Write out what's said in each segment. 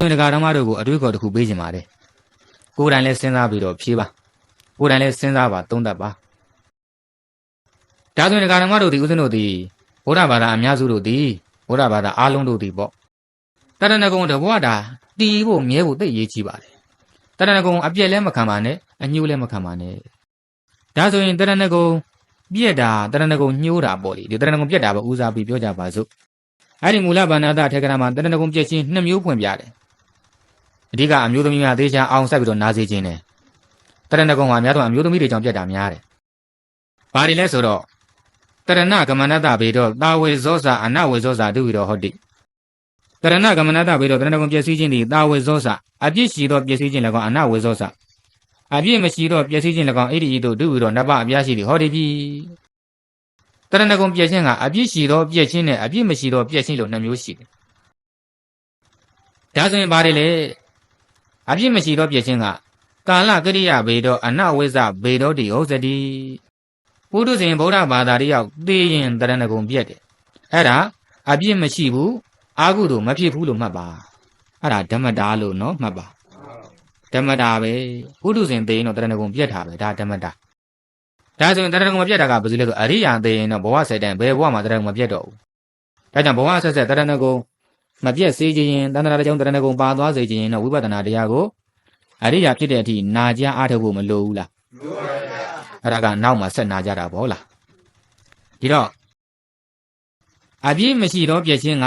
ဆိုရင်ဒကာဓမ္မတို့ကိုအတွေးခေါ်တစ်ခုပေးခြင်းပါတယ်ကိုယ်တိုင်လည်းစဉ်းစားပြီးတော့ဖြေပါကိုယ်တိုင်လည်းစဉ်းစားပါသုံးသပ်ပါဒါဆိုရင်ဒကာဓမ္မတို့ဒီဥစဉ်တို့ဒီဘုရားဘာသာအများစုတို့ဒီဘုရားဘာသာအားလုံးတို့ဒီပေါ့တရဏဂုံတဘဝတာတီးဖို့မြဲဖို့သိရေးကြည့်ပါတယ်တရဏဂုံအပြက်လည်းမခံပါနဲ့အညှိုးလည်းမခံပါနဲ့ဒါဆိုရင်တရဏဂုံပြက်တာတရဏဂုံညှိုးတာပေါ့လေဒီတရဏဂုံပြက်တာပဲဦးစားပြီးပြောကြပါစို့အဲ့ဒီမူလဘာနာတထေကရမှာတရဏဂုံပြက်ချင်းနှစ်မျိုးဖွင့်ပြတယ် အဓိကအမျိုးသမီးများသေချာအောင်ဆက်ပြီးတော့နားစေခြင်းတယ်တရဏဂုံဟာအများဆုံးအမျိုးသမီးတွေကြောင့်ပြက်တာများတယ်ဘာတွေလဲဆိုတော့တရဏကမနတဘေတော့တာဝေဇောစာအနဝေဇောစာတုဝိတော့ဟုတ်တိတရဏကမနတဘေတော့တရဏဂုံပြက်စီးခြင်းဒီတာဝေဇောစာအပြစ်ရှိတော့ပြက်စီးခြင်းလည်းကောအနဝေဇောစာအပြစ်မရှိတော့ပြက်စီးခြင်းလည်းကောအဲ့ဒီဤတို့တုဝိတော့နဘအပြားရှိသည်ဟောဒီပြီတရဏဂုံပြက်ခြင်းကအပြစ်ရှိတော့ပြက်ခြင်းနဲ့အပြစ်မရှိတော့ပြက်ခြင်းလို့နှစ်မျိုးရှိတယ်ဒါဆိုရင်ဘာတွေလဲ အပြစ်မရှိတော့ပြက်ခြင်းကကာလကရိယာဘေတော့အနဝိဇ္ဇဘေတော့ဒီဟုတ်စတိပုထုဇဉ်ဗုဒ္ဓဘာသာတယောက်သိရင်တရဏဂုံပြက်တယ်အဲ့ဒါအပြစ်မရှိဘူးအာဟုတို့မဖြစ်ဘူးလို့မှတ်ပါအဲ့ဒါဓမ္မတာလို့နော်မှတ်ပါဓမ္မတာပဲပုထုဇဉ်သိရင်တော့တရဏဂုံပြက်တာပဲဒါဓမ္မတာဒါဆိုရင်တရဏဂုံမပြက်တာကဘာလို့လဲဆိုအရိယာသိရင်တော့ဘဝဆက်တန်ဘယ်ဘဝမှာတရဏဂုံမပြက်တော့ဘူးဒါကြောင့်ဘဝဆက်ဆက်တရဏဂုံ မပြက်စေခြင်းတဏ္ဍာတကြောင့်တရဏဂုံပါသွားစေခြင်းတော့ဝိပဿနာတရားကိုအရိယာဖြစ်တဲ့အထိနာကြအားထုတ်ဖို့မလိုဘူးလားအဲ့ဒါကနောက်မှဆက်နာကြတာပေါ့လားဒီတော့အပြည့်မရှိတော့ပြက်ခြင်းက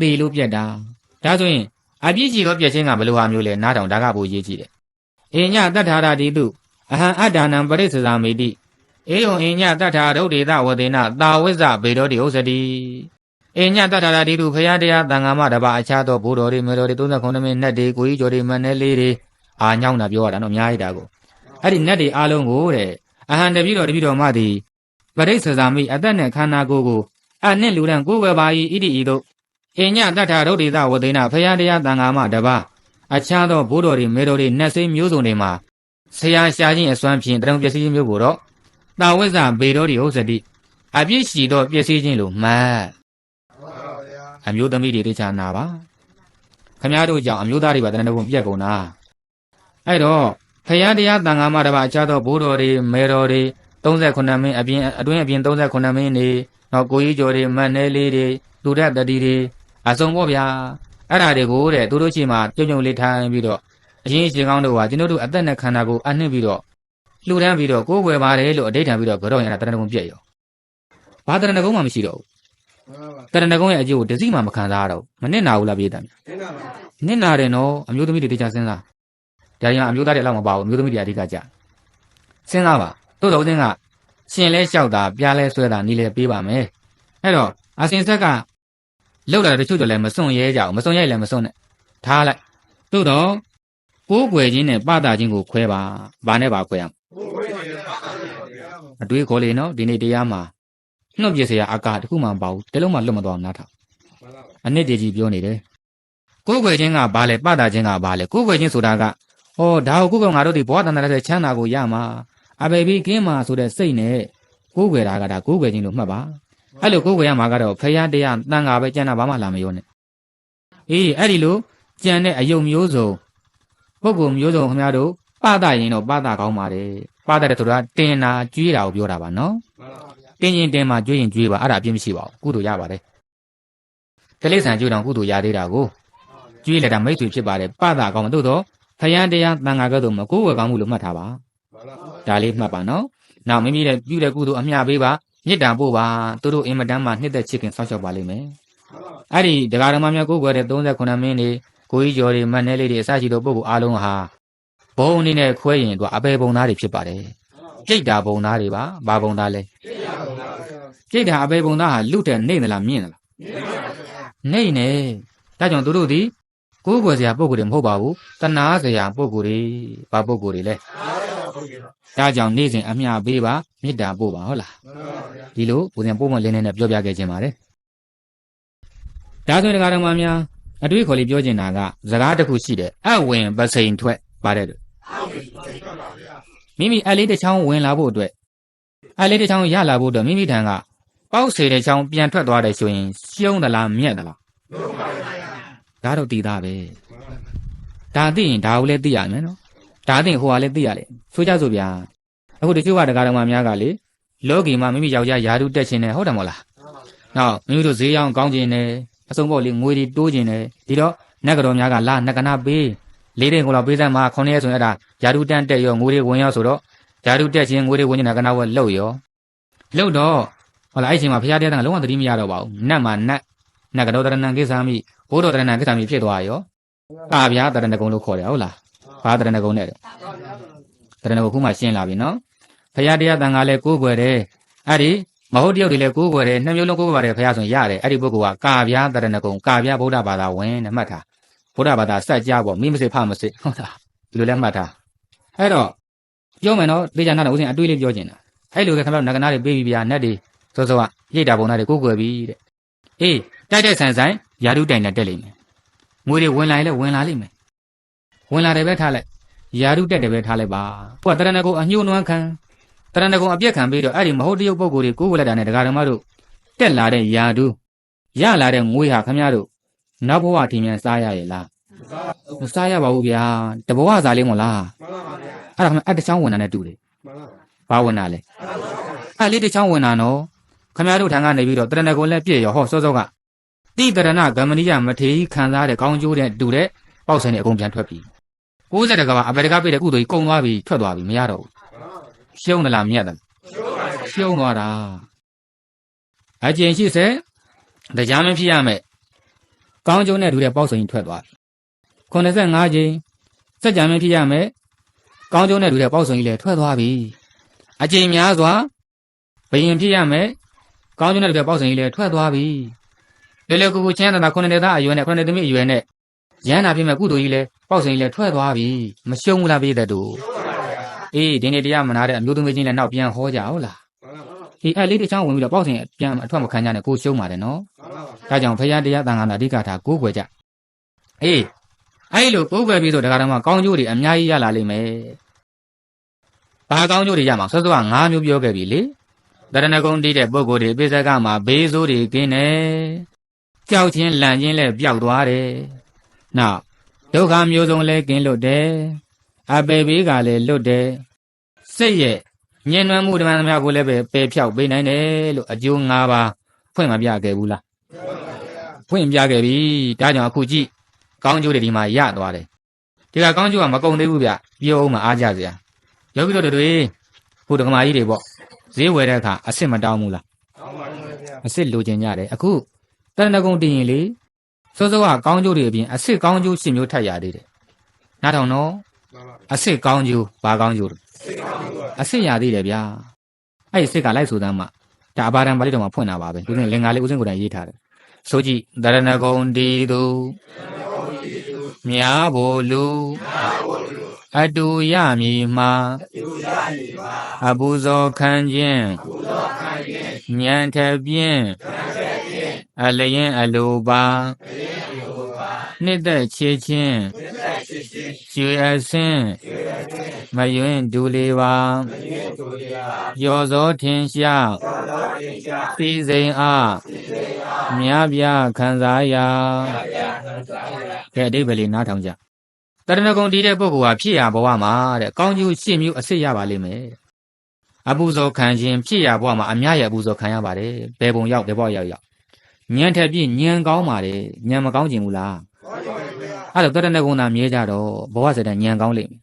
သေလို့ပြက်တာဒါဆိုရင်အပြည့်ရှိတော့ပြက်ခြင်းကဘယ်လိုဟာမျိုးလဲနားထောင်ဒါကပိုရေးကြည့်တယ်အညတတ္ထာရတိတုအဟံအတ္ဒါနံပရိစ္ဆာမေတိအေယုံအညတတ္ထာဒုဒေသဝဒေနတာဝိဇ္ဇဘေတော်တိဥစ္စတိ အညတတ္ထာရတိတုဖရာတရားတန်ခါမတပါအခြားသောဘိုးတော်တွေမေတော်တွေ39မိနစ်တွေကိုကြီးကျော်တွေမနဲ့လေးတွေအာညောင်းတာပြောရတာနော်အများကြီးတာကိုအဲ့ဒီနတ်တွေအားလုံးကိုတဲ့အဟံတပိတော်တပိတော်မသည်ပရိစ္ဆာမိအသက်နဲ့ခန္ဓာကိုယ်ကိုအနှင့်လူရန်ကိုယ်ဝယ်ပါ၏ဣတိဤတို့အညတတ္ထာဒုဒေသဝဒေနဖရာတရားတန်ခါမတပါအခြားသောဘိုးတော်တွေမေတော်တွေနတ်စိမ်းမျိုးစုံတွေမှာဆရာရှာခြင်းအစွမ်းဖြင့်တရုံပျက်စီးခြင်းမျိုးကိုတော့တာဝိဇ္ဇဘေတော်ဒီဟုတ်စတိအပြစ်ရှိတော့ပျက်စီးခြင်းလို့မှတ် အမျိုးသမီးတွေတခြားနာပါခမည်းတော်ကြောင့်အမျိုးသားတွေပါတဏ္ဍဘုံပြက်ကုန်တာအဲ့တော့ဖယားတရားတန်ခါမတပါအခြားသောဘိုးတော်တွေမေတော်တွေ38မင်းအပြင်အတွင်းအပြင်38မင်းနေနောက်ကိုကြီးကျော်တွေမတ်နဲလေးတွေလူရက်တတိတွေအစုံပေါ့ဗျာအဲ့ဒါတွေကိုတဲ့သူတို့ရှိမှပြုံပြုံလေးထိုင်ပြီးတော့အရင်ရှင်ကောင်းတို့ကကျွန်တော်တို့အသက်နဲ့ခန္ဓာကိုအနှိမ့်ပြီးတော့လှူဒန်းပြီးတော့ကိုယ်ွယ်ပါတယ်လို့အတိတ်ထံပြီးတော့ကြောရင်အဲ့ဒါတရဏဂုံပြည့်ရောဘာတရဏဂုံမှမရှိတော့ဘူး တရဏဂုံရဲ့အကျိုးကိုတစိမှမခံစားရတော့ဘူးမနစ်နာဘူးလားပြေးတယ်နစ်နာတယ်နော်အမျိုးသမီးတွေတရားစဉ်းစားဒါကြောင့်အမျိုးသားတွေလောက်မပါဘူးအမျိုးသမီးတွေအဓိကကြစဉ်းစားပါတို့တော်ချင်းကရှင်လဲလျှောက်တာပြားလဲဆွဲတာနီးလဲပေးပါမယ်အဲ့တော့အစင်ဆက်ကလောက်လာတဲ့တချို့ကြလည်းမစွန့်ရဲကြအောင်မစွန့်ရဲလည်းမစွန့်နဲ့ထားလိုက်တို့တော့ကိုးကွယ်ခြင်းနဲ့ပတာခြင်းကိုခွဲပါဘာနဲ့ပါခွဲရမအတွေးခေါ်လေနော်ဒီနေ့တရားမှာ နှုတ်ပြစရာအကာတခုမှမပါဘူးတလုံးမှလွတ်မသွားအောင်နားထောင်အနှစ်တကြီးပြောနေတယ်ကိုယ်ခွေချင်းကဘာလဲပတာချင်းကဘာလဲကိုယ်ခွေချင်းဆိုတာကဟောဒါကိုကိုယ်ကငါတို့ဒီဘဝတန်တရတဲ့ချမ်းသာကိုရမှာအဘေဘီကင်းမှာဆိုတဲ့စိတ်နဲ့ကိုယ်ခွေတာကဒါကိုယ်ခွေချင်းလို့မှတ်ပါအဲ့လိုကိုယ်ခွေရမှာကတော့ဖရာတရားတန်ခါပဲကျန်တာဘာမှလာမရောနဲ့အေးအဲ့ဒီလိုကြံတဲ့အယုံမျိုးစုံပုဂ္ဂိုလ်မျိုးစုံခင်ဗျားတို့ပတာရင်တော့ပတာကောင်းပါတယ်ပတာတဲ့ဆိုတာတင်တာကြွေးတာကိုပြောတာပါနော် တင်ရင်တင်မှာကျွေးရင်ကျွေးပါအဲ့ဒါအပြစ်မရှိပါဘူးကုသိုလ်ရပါတယ်တလိษံကျွေးတော့ကုသိုလ်ရသေးတာကိုကျွေးလက်တာမိတ်ဆွေဖြစ်ပါတယ်ပသကောင်းမတို့တော့ဖယံတရားတန်ခါကဲ့သို့မကိုးဝယ်ကောင်းမှုလို့မှတ်ထားပါဒါလေးမှတ်ပါနော်နောက်မိမိရဲ့ပြုတဲ့ကုသိုလ်အမျှပေးပါမေတ္တာပို့ပါသူတို့အင်မတန်မှနှစ်သက်ချစ်ခင်ဆောက်ရှောက်ပါလိမ့်မယ်အဲ့ဒီဒကာဓမ္မများကိုးကွယ်တဲ့38မင်းတွေကိုကြီးကျော်တွေမတ်နဲလေးတွေအစရှိသောပုဂ္ဂိုလ်အားလုံးဟာဘုံအနေနဲ့ခွဲရင်သူအပေဘုံသားတွေဖြစ်ပါတယ်ပြိတ္တာဘုံသားတွေပါဘာဘုံသားလဲ ပြိတ္တာအပေဘုံသားဟာလူတဲ့နေသလားမြင့်သလားနေနေဒါကြောင့်သူတို့ဒီကိုးကွယ်စရာပုဂ္ဂိုလ်တွေမဟုတ်ပါဘူးတဏှာစရာပုဂ္ဂိုလ်တွေဘာပုဂ္ဂိုလ်တွေလဲဒါကြောင့်နေ့စဉ်အမျှပေးပါမေတ္တာပို့ပါဟုတ်လားဒီလိုဘုရင်ပို့မလင်းနဲ့ပြောပြခဲ့ခြင်းပါတယ်ဒါဆိုရင်ဒကာတော်မများအတွေ့ခေါ်လေးပြောချင်တာကစကားတစ်ခုရှိတယ်အဝင်ပစိန်ထွက်ပါတယ်လို့မိမိအလေးတစ်ချောင်းဝင်လာဖို့အတွက်အလေးတစ်ချောင်းရလာဖို့အတွက်မိမိထံက ပေါက်စေတဲ့ချောင်းပြန်ထွက်သွားတယ်ဆိုရင်ရှုံးသလားမြက်သလားဒါတော့တည်သားပဲဒါသိရင်ဒါကိုလည်းသိရမယ်နော်ဒါသိရင်ဟိုကလည်းသိရလေဆိုကြဆိုဗျာအခုတချို့ကတရားတော်မှာများကလေလောကီမှာမိမိယောက်ျားယာတုတက်ခြင်းနဲ့ဟုတ်တယ်မို့လားနောက်မိမိတို့ဈေးရောင်းကောင်းခြင်းနဲ့အစုံပေါ့လေငွေတွေတိုးခြင်းနဲ့ဒီတော့နတ်ကတော်များကလာနတ်ကနာပေးလေးတဲ့ကိုလောက်ပေးစမ်းမှာခုနှစ်ရက်ဆိုရင်အဲ့ဒါယာတုတန်တက်ရောငွေတွေဝင်ရောဆိုတော့ယာတုတက်ခြင်းငွေတွေဝင်ခြင်းနတ်ကနာဝက်လှုပ်ရောလှုပ်တော့ ဟုတ်လားအဲ့ချိန်မှာဘုရားတရားကလုံးဝသတိမရတော့ပါဘူးနတ်မှာနတ်နတ်ကတော်တရဏံကိစ္ဆာမိဘိုးတော်တရဏံကိစ္ဆာမိဖြစ်သွားရောအာဗျာတရဏဂုံလို့ခေါ်တယ်ဟုတ်လားဘာတရဏဂုံနဲ့လဲတရဏဂုံခုမှရှင်းလာပြီနော်ဘုရားတရားတန်ကလည်းကိုးကွယ်တယ်အဲ့ဒီမဟုတ်တယောက်တွေလည်းကိုးကွယ်တယ်နှစ်မျိုးလုံးကိုးကွယ်ပါတယ်ဘုရားဆိုရင်ရတယ်အဲ့ဒီပုဂ္ဂိုလ်ကကာဗျာတရဏဂုံကာဗျာဗုဒ္ဓဘာသာဝင်နဲ့မှတ်ထားဗုဒ္ဓဘာသာစัจ जा ပေါ့မိမစစ်ဖမစစ်ဟုတ်လားဒီလိုလဲမှတ်ထားအဲ့တော့ပြောမယ်နော်တေချာနာတော့ဦးစင်အတွေးလေးပြောချင်တာအဲ့လိုကခင်ဗျားနဂနာတွေပေးပြီးဗျာနတ်တွေ စောစောကရိတ်တာပုံသားတွေကိုးကွယ်ပြီးတဲ့အေးတိုက်တဲ့ဆန်ဆိုင်ယာတုတိုင်နဲ့တက်လိမ့်မယ်ငွေတွေဝင်လာရင်လည်းဝင်လာလိမ့်မယ်ဝင်လာတယ်ပဲထားလိုက်ယာတုတက်တယ်ပဲထားလိုက်ပါဟိုကတရဏဂုံအညှို့နွမ်းခံတရဏဂုံအပြက်ခံပြီးတော့အဲ့ဒီမဟုတ်တရုပ်ပုံကိုယ်တွေကိုးကွယ်လိုက်တာနဲ့ဒကာဓမ္မတို့တက်လာတဲ့ယာတုရလာတဲ့ငွေဟာခင်ဗျားတို့နောက်ဘဝထင်မြန်စားရရဲ့လားမစားရပါဘူးဗျာတဘဝစားလေးမို့လားမှန်ပါဗျာအဲ့ဒါခင်ဗျအတချောင်းဝင်တာနဲ့တူတယ်မှန်ပါဘာဝင်တာလဲအဲ့လေးတစ်ချောင်းဝင်တာနော် ခင်ဗျားတို့ထံကနေပြီးတော့တရဏဂုံလည်းပြည့်ရောဟောစောစောကတိတရဏဂမဏိယမထေရီခံစားတဲ့ကောင်းကျိုးတဲ့တူတဲ့ပေါက်စင်နဲ့အကုန်ပြန်ထွက်ပြီ60တကဘာအပေတကပြည့်တဲ့ကုသိုလ်ကြီးကုန်သွားပြီထွက်သွားပြီမရတော့ဘူးရှုံးသလားမြတ်သလားရှုံးသွားတာအကျင့်ရှိစေတရားမဖြစ်ရမယ်ကောင်းကျိုးနဲ့တူတဲ့ပေါက်စင်ကြီးထွက်သွားပြီ85ကျင်းစัจ जा မဖြစ်ရမယ်ကောင်းကျိုးနဲ့တူတဲ့ပေါက်စင်ကြီးလည်းထွက်သွားပြီအကျင့်များစွာဘယင်ဖြစ်ရမယ် ကောင်းကျိုးနဲ့တူတဲ့ပေါက်စင်ကြီးလည်းထွက်သွားပြီလေလေကူကူချမ်းသာတာခုနှစ်နှစ်သားအရွယ်နဲ့ခုနှစ်သမီးအရွယ်နဲ့ရဟန္တာဖြစ်မဲ့ကုသိုလ်ကြီးလည်းပေါက်စင်ကြီးလည်းထွက်သွားပြီမရှုံးဘူးလားပြည့်တဲ့တူအေးဒီနေ့တရားမနာတဲ့အမျိုးသမီးချင်းလည်းနောက်ပြန်ဟောကြဟုတ်လားမှန်ပါအေးအဲ့လေးတစ်ချောင်းဝင်ပြီးတော့ပေါက်စင်ပြန်အထွက်မခံကြနဲ့ကိုရှုံးပါတယ်နော်မှန်ပါဒါကြောင့်ဖရာတရားတန်ခါတာအဓိကထားကိုးကွယ်ကြအေးအဲ့လိုကိုးကွယ်ပြီးဆိုတရားတော်မှာကောင်းကျိုးတွေအများကြီးရလာလိမ့်မယ်ဘာကောင်းကျိုးတွေရမှာစောစောက၅မျိုးပြောခဲ့ပြီလေ တရဏဂုံတီးတဲ့ပုဂ္ဂိုလ်တွေပိစကမှာဘေးဆိုးတွေကင်းတယ်။ကြောက်ချင်းလန့်ချင်းလည်းပျောက်သွားတယ်။နောက်ဒုက္ခမျိုးစုံလည်းကင်းလွတ်တယ်။အပေဘေးကလည်းလွတ်တယ်။စိတ်ရဲ့ညင်နွမ်းမှုဓမ္မသမားကိုလည်းပဲပယ်ဖြောက်ပေးနိုင်တယ်လို့အကျိုး၅ပါးဖွင့်မပြခဲ့ဘူးလား။ဖွင့်ပြခဲ့ပြီ။ဒါကြောင့်အခုကြည့်ကောင်းကျိုးတွေဒီမှာရသွားတယ်။ဒီကကောင်းကျိုးကမကုန်သေးဘူးဗျ။ပြောအောင်မအားကြစရာ။ယောဂီတို့တွေဟိုဒကမာကြီးတွေပေါ့ ဈေးဝယ်တဲ့အခါအစ်စ်မတောင်းဘူးလားမှန်ပါဗျာအစ်စ်လိုချင်ကြတယ်အခုတရဏဂုံတင်ရင်လေစောစောကကောင်းကျိုးတွေအပြင်အစ်စ်ကောင်းကျိုးရှင်းမျိုးထပ်ရသေးတယ်နားထောင်နော်မှန်ပါအစ်စ်ကောင်းကျိုးဘာကောင်းကျိုးလဲစိတ်ကောင်းလို့အစ်စ်ရသေးတယ်ဗျာအဲ့ဒီစစ်ကလိုက်ဆိုသမ်းမှဒါအဘာဒံပါဠိတော်မှာဖွင့်တာပါပဲဦးဇင်းလင်္ကာလေးဦးဇင်းကိုယ်တိုင်ရေးထားတယ်ဆိုကြည့်တရဏဂုံတီသူမြားဘိုလ်လူ အတူရမည်မှာအပူဇော်ခံခြင်းဉာဏ်ထပြင်းအလျင်အလိုပါနှစ်သက်ချေချင်းကျွေအစင်းမယွင်းဒူလေးပါရောစောထင်ရှားစီစိန်အားမြားပြခံစားရာကဲအတိတ်ပဲလေးနားထောင်ကြ တရဏဂုံတီးတဲ့ပုဂ္ဂိုလ်ဟာဖြစ်ရဘဝမှာတဲ့ကောင်းကျိုးရှင်းမျိုးအစစ်ရပါလိမ့်မယ်တဲ့အပူဇော်ခံခြင်းဖြစ်ရဘဝမှာအများရဲ့အပူဇော်ခံရပါတယ်ဘယ်ပုံရောက်ဘယ်ဘဝရောက်ရောက်ညံထက်ပြည့်ညံကောင်းပါတယ်ညံမကောင်းခြင်းဘူးလားအဲ့တော့တရဏဂုံသာမြဲကြတော့ဘဝစတဲ့ညံကောင်းလိမ့်မယ်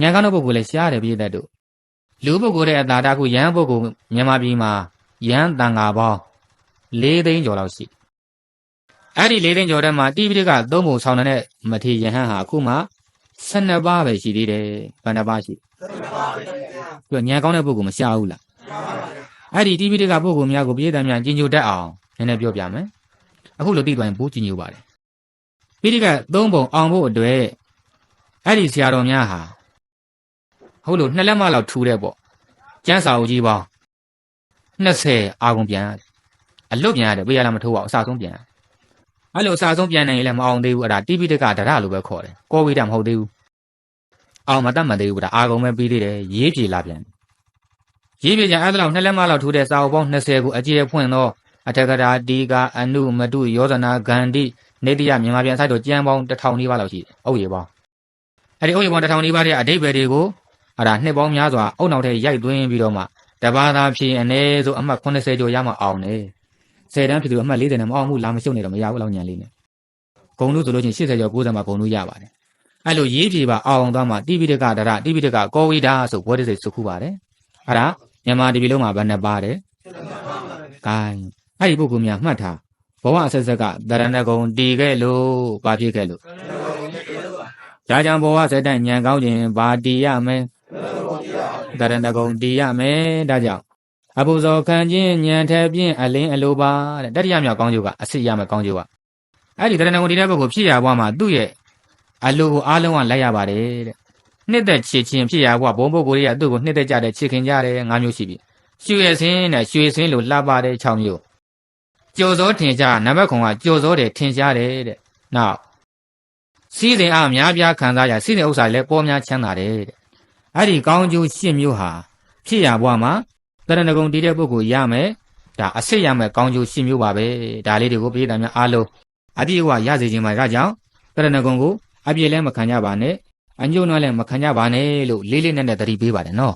ညံကောင်းတဲ့ပုဂ္ဂိုလ်လည်းရှားတယ်ပြည့်တတ်တို့လူပုဂ္ဂိုလ်ရဲ့အတာတာခုယဟန်ပုဂ္ဂိုလ်မြန်မာပြည်မှာယဟန်တန်ဃာပေါင်း၄သိန်းကျော်လောက်ရှိ အဲ့ဒီ၄သိန်းကျော်ထဲမှာတိပိဋကသုံးပုံဆောင်တဲ့မထေရယဟန်ဟာအခုမှ12ပါးပဲရှိသေးတယ်ဘယ်နှပါးရှိသူကညံကောင်းတဲ့ပုဂ္ဂိုလ်မရှားဘူးလားအဲ့ဒီတိပိဋကပုဂ္ဂိုလ်များကိုပြည့်တယ်များကြီးညိုတတ်အောင်နည်းနည်းပြောပြမယ်အခုလိုသိသွားရင်ဘိုးကြီးညိုပါတယ်ပိဋကသုံးပုံအောင်ဖို့အတွက်အဲ့ဒီဆရာတော်များဟာဟုတ်လို့နှစ်လက်မလောက်ထူတဲ့ပေါ့ကျန်းစာအုပ်ကြီးပေါင်း20အာကုန်ပြန်ရတယ်အလွတ်ပြန်ရတယ်ပေးရလားမထိုးပါဘူးအစာဆုံးပြန်ရတယ် အဲ့လိုအစာဆုံးပြန်နိုင်ရင်လည်းမအောင်သေးဘူးအဲ့ဒါတိပိဋကဒရလို့ပဲခေါ်တယ်ကောဝိဒမဟုတ်သေးဘူးအောင်မတတ်မသေးဘူးဒါအာကုန်ပဲပြီးသေးတယ်ရေးပြေလာပြန်ရေးပြေကြအဲ့ဒါလောက်နှစ်လက်မလောက်ထူတဲ့စာအုပ်ပေါင်း20ကိုအကျေဖွင့်သောအထက်ကရာတီကာအနုမတုယောဇနာဂန္တိနေတိယမြန်မာပြန်ဆိုင်တော့ကြမ်းပေါင်းတစ်ထောင်နီးပါးလောက်ရှိတယ်အုပ်ရည်ပေါင်းအဲ့ဒီအုပ်ရည်ပေါင်းတစ်ထောင်နီးပါးရဲ့အတိတ်ပဲတွေကိုအဲ့ဒါနှစ်ပေါင်းများစွာအုပ်နောက်ထဲရိုက်သွင်းပြီးတော့မှတဘာသာဖြည့်အနေဆိုအမှတ်80ကျော်ရမှအောင်တယ် 10တန်းဖြစ်သူအမှတ်40နဲ့မအောင်ဘူးလာမရှုပ်နေတော့မရဘူးလောက်ညံလေးနဲ့ဂုံလို့ဆိုလို့ချင်း80ကျော်90မှာဂုံလို့ရပါတယ်အဲ့လိုရေးပြေပါအောင်သွားမှတိပိဋကဒရတိပိဋကကောဝိဒါဆိုဘဝတ္တစိတ်စုခုပါတယ်အဲ့ဒါမြန်မာတပြည်လုံးမှာဘယ်နှပါတယ်။ကိုင်းအဲ့ဒီပုဂ္ဂိုလ်များမှတ်ထားဘဝအဆက်ဆက်ကတရဏဂုံတည်ခဲ့လို့ဘာဖြစ်ခဲ့လို့ဒါကြောင့်ဘဝဆက်တဲ့ဉာဏ်ကောင်းခြင်းဘာတည်ရမလဲတရဏဂုံတည်ရမယ်ဒါကြောင့် အဘုဇောခံခြင်းဉာဏ်ထဲပြင်းအလင်းအလိုပါတဲ့တတိယမြောက်ကောင်းကျိုးကအစစ်ရမယ်ကောင်းကျိုးကအဲ့ဒီတရဏဂုံတည်တဲ့ပုဂ္ဂိုလ်ဖြစ်ရဘဝမှာသူ့ရဲ့အလိုကိုအားလုံးကလိုက်ရပါတယ်တဲ့နှစ်သက်ချစ်ချင်းဖြစ်ရဘဝဘုံပုဂ္ဂိုလ်တွေကသူ့ကိုနှစ်သက်ကြတယ်ချစ်ခင်ကြတယ်ငါးမျိုးရှိပြီရွှေစင်းနဲ့ရွှေစင်းလိုလှပတဲ့6မျိုးကြော်စောထင်ရှားနံပါတ်ခွန်ကကြော်စောတယ်ထင်ရှားတယ်တဲ့နောက်စီးစဉ်အားများပြားခံစားရစီးစဉ်ဥစ္စာလည်းပေါ်များချမ်းသာတယ်တဲ့အဲ့ဒီကောင်းကျိုးရှစ်မျိုးဟာဖြစ်ရဘွားမှာ တရဏဂုံတည်တဲ့ပုဂ္ဂိုလ်ရမယ်ဒါအစစ်ရမယ်ကောင်းကျိုးရှစ်မျိုးပါပဲဒါလေးတွေကိုပြည်သားများအားလုံးအပြည့်အဝရစေခြင်းမှာဒါကြောင့်တရဏဂုံကိုအပြည့်လည်းမခံကြပါနဲ့အညုံနှောလည်းမခံကြပါနဲ့လို့လေးလေးနက်နက်သတိပေးပါတယ်နော်